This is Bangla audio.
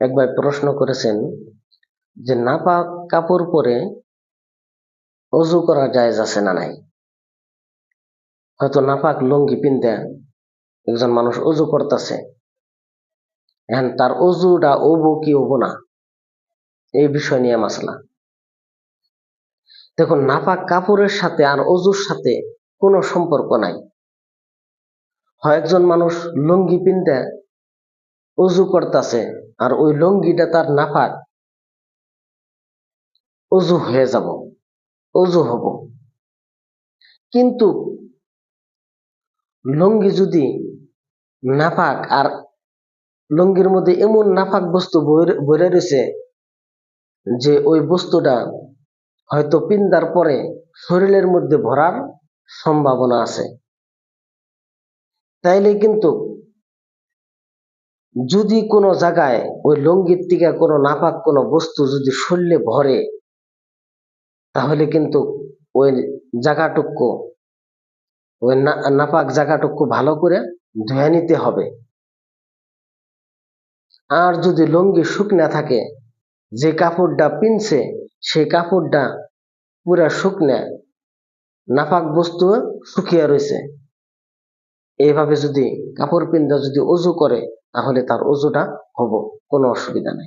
এক ভাই প্রশ্ন করেছেন যে নাপাক কাপড় পরে অজু করা জায়েজ আছে না নাই? হয়তো নাপাক লুঙ্গি পিনতে একজন মানুষ অজু করতেছে। এখন তার অজুটা ওবো কি ওবো না? এই বিষয় নিয়ে মাসলা। দেখুন নাপাক কাপড়ের সাথে আর অজুর সাথে কোনো সম্পর্ক নাই। হয় একজন মানুষ লুঙ্গি পিনতে অজু করতেছে আর ওই লুঙ্গিটা তার নাপাক উজু হয়ে যাব অজু হব। কিন্তু লুঙ্গি যদি নাপাক আর লুঙ্গির মধ্যে এমন নাফাক বস্তু বরে রয়েছে যে ওই বস্তুটা হয়তো পিন্দার পরে শরীরের মধ্যে ভরার সম্ভাবনা আছে। তাইলে কিন্তু যদি কোনো জায়গায় ওই লঙ্গির থেকে কোনো নাপাক কোনো বস্তু যদি শরীরে ভরে, তাহলে কিন্তু ওই জায়গাটুকু, ওই নাপাক জায়গাটুকু ভালো করে ধুয়ে নিতে হবে। আর যদি লঙ্গি শুকনা থাকে, যে কাপড়টা পিনছে, সেই কাপড়টা পুরা শুকনা, নাপাক বস্তু শুকিয়ে রয়েছে। এইভাবে যদি কাপড় পিন্দা যদি অজু করে তাহলে তার অজুটা হব কোনো অসুবিধা নাই।